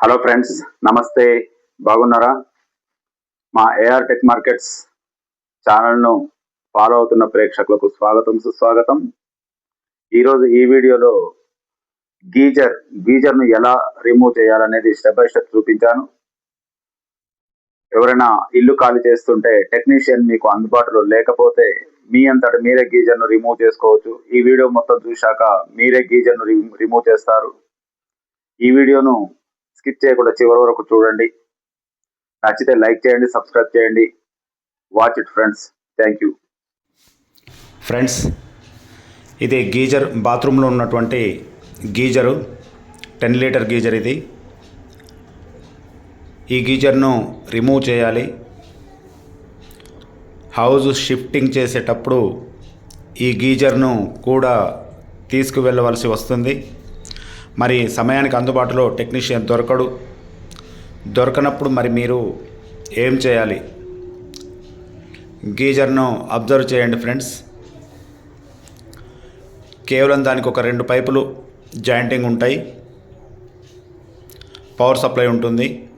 Hello friends నమస్తే బాగున్నారా? మా ఏఆర్ టెక్ మార్కెట్స్ ఛానల్ను ఫాలో అవుతున్న ప్రేక్షకులకు స్వాగతం సుస్వాగతం. ఈరోజు ఈ వీడియోలో గీజర్ గీజర్ను ఎలా రిమూవ్ చేయాలనేది స్టెప్ బై స్టెప్ చూపించాను. ఎవరైనా ఇల్లు ఖాళీ చేస్తుంటే టెక్నీషియన్ మీకు అందుబాటులో లేకపోతే మీ అంతట మీరే గీజర్ను రిమూవ్ చేసుకోవచ్చు. ఈ వీడియో మొత్తం చూశాక మీరే గీజర్ను రిమూవ్ చేస్తారు. ఈ వీడియోను స్కిప్ చేయకుండా చివరి వరకు చూడండి. నచ్చితే లైక్ చేయండి సబ్స్క్రైబ్ చేయండి. Watch it friends thank you friends ఇది గీజర్ బాత్రూంలో ఉన్నటువంటి గీజరు టెన్ లీటర్ గీజర్ ఇది. ఈ గీజర్ను రిమూవ్ చేయాలి. హౌస్ షిఫ్టింగ్ చేసేటప్పుడు ఈ గీజర్ను కూడా తీసుకువెళ్ళవలసి వస్తుంది. మరి సమయానికి అందుబాటులో టెక్నీషియన్ దొరకడు. దొరకనప్పుడు మరి మీరు ఏం చేయాలి? గీజర్ను అబ్జర్వ్ చేయండి ఫ్రెండ్స్. కేవలం దానికి ఒక రెండు పైపులు జాయింటింగ్ ఉంటాయి. పవర్ సప్లై ఉంటుంది.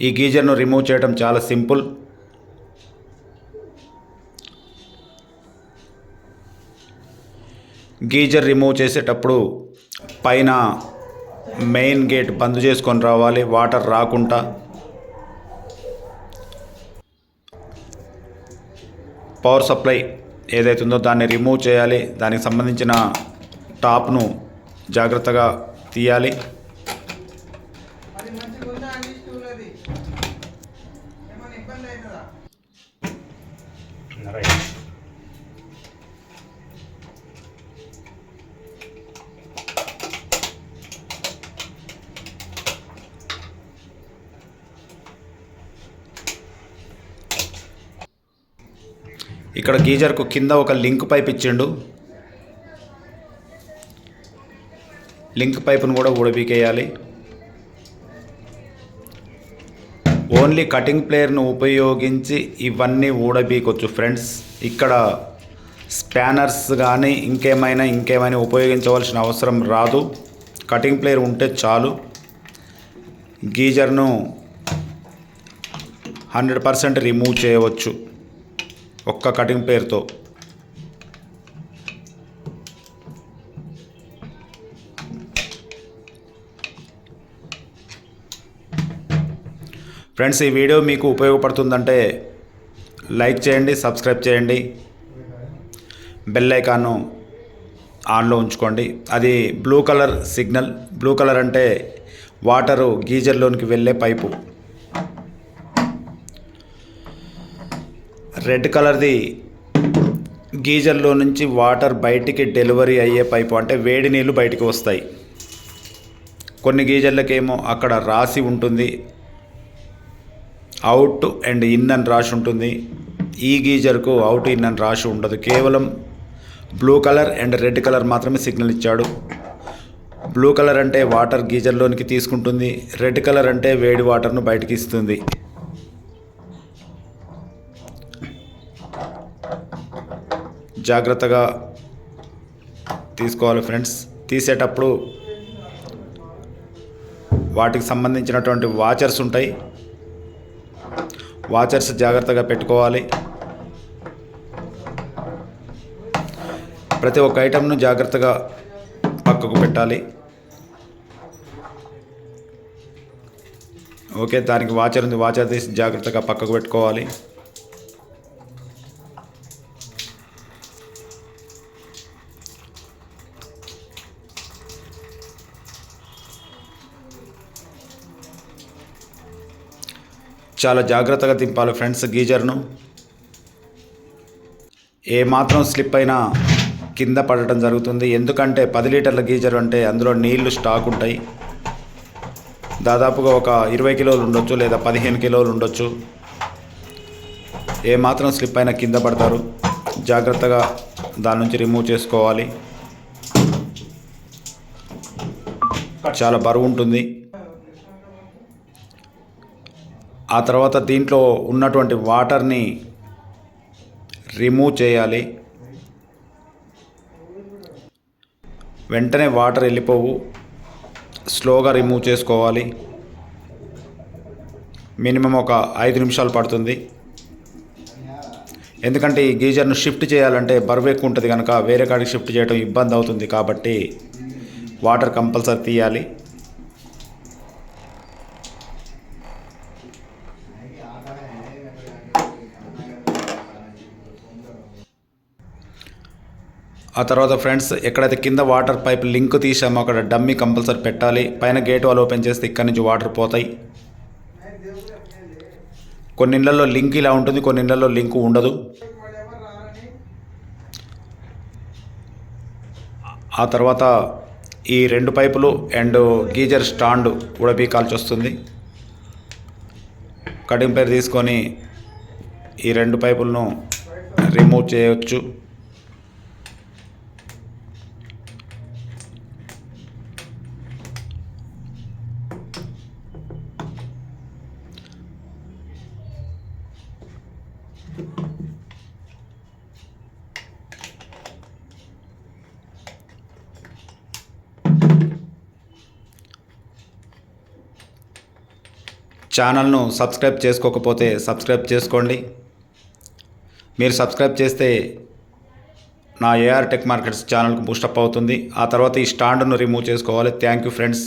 ఈ గీజర్ను రిమూవ్ చేయడం చాలా సింపుల్. గీజర్ రిమూవ్ చేసేటప్పుడు పైన మెయిన్ గేట్ బంద్ చేసుకొని రావాలి వాటర్ రాకుండా. పవర్ సప్లై ఏదైతుందో దాన్ని రిమూవ్ చేయాలి. దానికి సంబంధించిన టాప్ను జాగ్రత్తగా తీయాలి అది మంచిగా ఉందా అండి స్టూల్ అది ఏమైనా ఇబ్బంది అవుతుందా ఇక్కడ గీజర్కు కింద ఒక లింక్ పైప్ ఇచ్చిండు. లింక్ పైప్ను కూడా ఉడిపికేయాలి ఓన్లీ కటింగ్ ప్లేయర్ను ఉపయోగించి ఇవన్నీ ఊడబీకొచ్చు ఫ్రెండ్స్. ఇక్కడ స్పానర్స్ కానీ ఇంకేమైనా ఇంకేమైనా ఉపయోగించవలసిన అవసరం రాదు. కటింగ్ ప్లేయర్ ఉంటే చాలు. గీజర్ను హండ్రెడ్ పర్సెంట్ రిమూవ్ చేయవచ్చు. ఒక్క కటింగ్ పేరుతో. ఫ్రెండ్స్ ఈ వీడియో మీకు ఉపయోగపడుతుందంటే లైక్ చేయండి సబ్స్క్రైబ్ చేయండి. బెల్ ఐకాన్ను ఆన్లో ఉంచుకోండి. అది blue colour signal blue colour అంటే వాటరు గీజర్లోనికి వెళ్ళే పైపు. రెడ్ కలర్ది గీజర్లో నుంచి వాటర్ బయటికి డెలివరీ అయ్యే పైపు అంటే వేడి నీళ్ళు బయటికి వస్తాయి. కొన్ని గీజర్లకేమో అక్కడ రాసి ఉంటుంది అవుట్ అండ్ ఇన్ అని రాసి ఉంటుంది. ఈ గీజర్కు అవుట్ ఇన్ అని రాసి ఉండదు. కేవలం blue colour and red colour మాత్రమే సిగ్నల్ ఇచ్చాడు. బ్లూ కలర్ అంటే వాటర్ గీజర్లోనికి తీసుకుంటుంది రెడ్ కలర్ అంటే వేడి వాటర్ను బయటికి ఇస్తుంది. జాగ్రత్తగా తీసుకోవాలి ఫ్రెండ్స్. తీసేటప్పుడు వాటికి సంబంధించినటువంటి వాచర్స్ ఉంటాయి. వాచర్స్ జాగ్రత్తగా పెట్టుకోవాలి. ప్రతి ఒక్క ఐటెంను జాగ్రత్తగా పక్కకు పెట్టాలి. ఓకే దానికి వాచర్ ఉంది. వాచర్ తీసి జాగ్రత్తగా పక్కకు పెట్టుకోవాలి. చాలా జాగ్రత్తగా తింపాలి ఫ్రెండ్స్ గీజర్ను. ఏ మాత్రం స్లిప్ అయినా కింద పడటం జరుగుతుంది. ఎందుకంటే పది లీటర్ల గీజర్ అంటే అందులో నీళ్ళు స్టాక్ ఉంటాయి. దాదాపుగా ఒక ఇరవై కిలోలు ఉండొచ్చు లేదా పదిహేను కిలోలు ఉండొచ్చు. ఏ మాత్రం స్లిప్ అయినా కింద పడతారు. జాగ్రత్తగా దాని నుంచి రిమూవ్ చేసుకోవాలి. చాలా బరువు ఉంటుంది. ఆ తర్వాత దీంట్లో ఉన్నటువంటి వాటర్ని రిమూవ్ చేయాలి. వెంటనే వాటర్ వెళ్ళిపోవు. స్లోగా రిమూవ్ చేసుకోవాలి. మినిమం ఒక ఐదు నిమిషాలు పడుతుంది. ఎందుకంటే ఈ గీజర్ను షిఫ్ట్ చేయాలంటే బరువు ఎక్కువ ఉంటుంది కనుక వేరే కాడికి షిఫ్ట్ చేయడం ఇబ్బంది అవుతుంది కాబట్టి వాటర్ కంపల్సరీ తీయాలి. ఆ తర్వాత ఫ్రెండ్స్ ఎక్కడైతే కింద వాటర్ పైప్ లింక్ తీసామో అక్కడ డమ్మీ కంపల్సరీ పెట్టాలి. పైన గేట్ వాళ్ళు ఓపెన్ చేస్తే ఇక్కడి నుంచి వాటర్ పోతాయి. కొన్ని ఇళ్ళలో లింక్ ఇలా ఉంటుంది కొన్ని ఇళ్ళలో లింక్ ఉండదు. ఆ తర్వాత ఈ రెండు పైపులు అండ్ గీజర్ స్టాండ్ కూడా ఉడపీకాల్సి వస్తుంది. కటింగ్ పేరు తీసుకొని ఈ రెండు పైపులను రిమూవ్ చేయవచ్చు ఛానల్ను సబ్స్క్రైబ్ చేసుకోకపోతే సబ్స్క్రైబ్ చేసుకోండి. మీరు సబ్స్క్రైబ్ చేస్తే నా ఏఆర్ టెక్ మార్కెట్స్ ఛానల్కు బూస్టప్ అవుతుంది. ఆ తర్వాత ఈ స్టాండ్ను రిమూవ్ చేసుకోవాలి. Thank you friends.